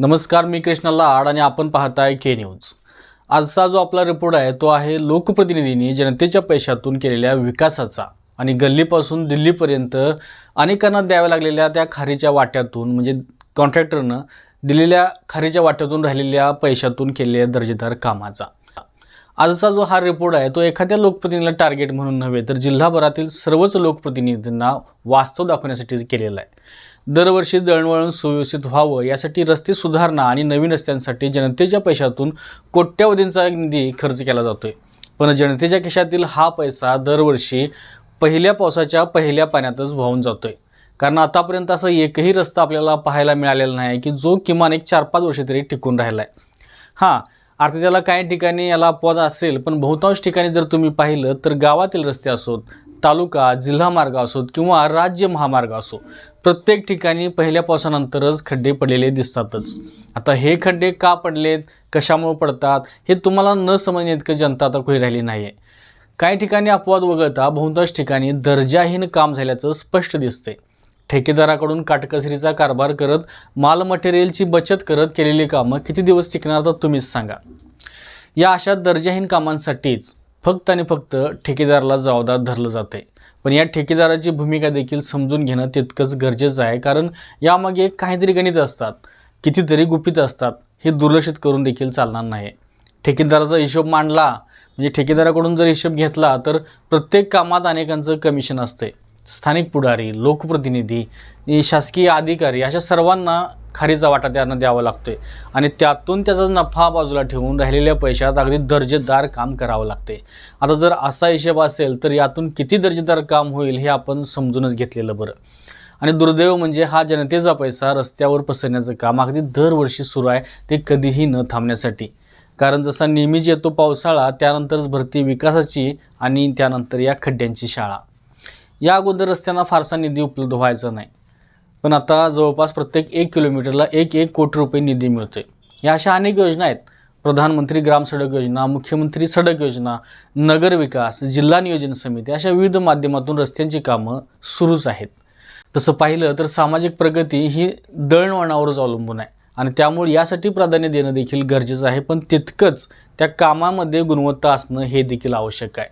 नमस्कार मी कृष्णा लाड आणि आपण पाहताय के न्यूज आजचा जो आपला रिपोर्ट आहे तो आहे लोकप्रतिनिधींनी जनतेच्या पैशातून केलेल्या विकासाचा आणि गल्लीपासून दिल्लीपर्यंत अनेकांना द्याव्या लागलेल्या त्या खारीच्या वाट्यातून म्हणजे कॉन्ट्रॅक्टरनं दिलेल्या खारीच्या वाट्यातून राहिलेल्या पैशातून केलेल्या दर्जेदार कामाचा. आजचा जो हा रिपोर्ट आहे तो एखाद्या लोकप्रतिनिधीला टार्गेट म्हणून नव्हे तर जिल्हाभरातील सर्वच लोकप्रतिनिधींना वास्तव दाखवण्यासाठी केलेला आहे. दरवर्षी दळणवळण सुव्यवस्थित व्हावं यासाठी रस्ते सुधारणा आणि नवीन रस्त्यांसाठी जनतेच्या पैशातून कोट्यावधींचा निधी खर्च केला जातोय. पण जनतेच्या खिशातील हा पैसा दरवर्षी पहिल्या पावसाच्या पहिल्या पाण्यातच वाहून जातोय. कारण आतापर्यंत असा एकही रस्ता आपल्याला पाहायला मिळालेला नाही की जो किमान एक चार पाच वर्ष तरी टिकून राहिला आहे हां अर्थात त्याला काही ठिकाणी याला अपवाद असेल पण बहुतांश ठिकाणी जर तुम्ही पाहिलं तर गावातील रस्ते असोत तालुका जिल्हा मार्ग असोत किंवा राज्य महामार्ग असो प्रत्येक ठिकाणी पहिल्या पावसानंतरच खड्डे पडलेले दिसतातच. आता हे खड्डे का पडलेत कशामुळे पडतात हे तुम्हाला न समजणे इतकं जनता आता खुली राहिली नाही आहे काही ठिकाणी अपवाद वगळता बहुतांश ठिकाणी दर्जाहीन काम झाल्याचं स्पष्ट दिसतंय. ठेकेदाराकडून काटकसरीचा कारभार करत माल मटेरियलची बचत करत केलेली कामं किती दिवस टिकणार तर तुम्हीच सांगा. या अशा दर्जाहीन कामांसाठीच फक्त आणि फक्त ठेकेदाराला जबाबदार धरलं जाते पण या ठेकेदाराची भूमिका देखील समजून घेणं तितकंच गरजेचं आहे कारण यामागे काहीतरी गणित असतात कितीतरी गुपित असतात हे दुर्लक्षित करून देखील चालणार नाही. ठेकेदाराचा हिशोब मांडला म्हणजे ठेकेदाराकडून जर हिशोब घेतला तर प्रत्येक कामात अनेकांचं कमिशन असते स्थानिक पुढारी लोकप्रतिनिधी शासकीय अधिकारी अशा सर्वांना खारीचा वाटा त्यांना द्यावा लागतोय. आणि त्यातून त्याचा नफा बाजूला ठेवून राहिलेल्या पैशात अगदी दर्जेदार काम करावं लागते आता जर असा हिशेब असेल तर यातून किती दर्जेदार काम होईल हे आपण समजूनच घेतलेलं बरं. आणि दुर्दैव म्हणजे हा जनतेचा पैसा रस्त्यावर पसरण्याचं काम अगदी दरवर्षी सुरू आहे ते कधीही न थांबण्यासाठी. कारण जसा नेहमीच येतो पावसाळा त्यानंतरच भरती विकासाची आणि त्यानंतर या खड्ड्यांची शाळा. या अगोदर रस्त्यांना फारसा निधी उपलब्ध व्हायचा नाही. पण आता जवळपास प्रत्येक एक किलोमीटरला एक एक कोटी रुपये निधी मिळतोय. या अशा अनेक योजना आहेत. प्रधानमंत्री ग्राम सडक योजना मुख्यमंत्री सडक योजना नगर विकास जिल्हा नियोजन समिती अशा विविध माध्यमातून रस्त्यांची कामं सुरूच आहेत. तसं पाहिलं तर सामाजिक प्रगती ही दळणवळणावरच अवलंबून आहे आणि त्यामुळे यासाठी प्राधान्य देणं देखील गरजेचं आहे. पण तितकंच त्या कामामध्ये गुणवत्ता असणं हे देखील आवश्यक आहे.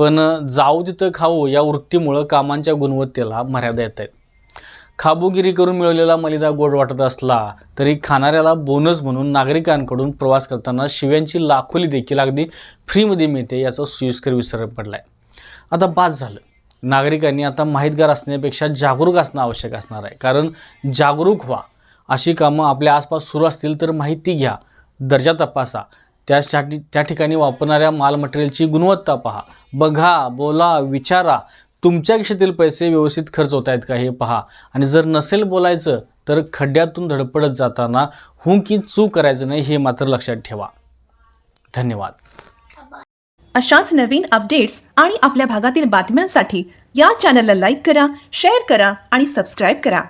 पण जाऊ तिथं खाऊ या वृत्तीमुळं कामांच्या गुणवत्तेला मर्यादा येत आहेत. खाबोगिरी करून मिळवलेला मलिदा गोड वाटत असला तरी खाणाऱ्याला बोनस म्हणून नागरिकांकडून प्रवास करताना शिव्यांची लाखोली देखील अगदी फ्रीमध्ये मिळते याचा सुयस्कर विसर पडला आहे आता बाद झालं. नागरिकांनी आता माहितगार असण्यापेक्षा जागरूक असणं आवश्यक असणार आहे. कारण जागरूक व्हा. अशी कामं आपल्या आसपास सुरू असतील तर माहिती घ्या. दर्जा तपासा. त्यासाठी त्या ठिकाणी वापरणाऱ्या माल मटेरियलची गुणवत्ता पहा. बघा बोला विचारा. तुमच्या खिशातील पैसे व्यवस्थित खर्च होत आहेत का हे पहा. आणि जर नसेल बोलायचं तर खड्ड्यातून धडपडत जाताना हूं की चूक करायचं नाही हे मात्र लक्षात ठेवा. धन्यवाद. अशाच नवीन अपडेट्स आणि आपल्या भागातील बातम्यांसाठी या चॅनलला लाईक करा शेअर करा आणि सबस्क्राईब करा.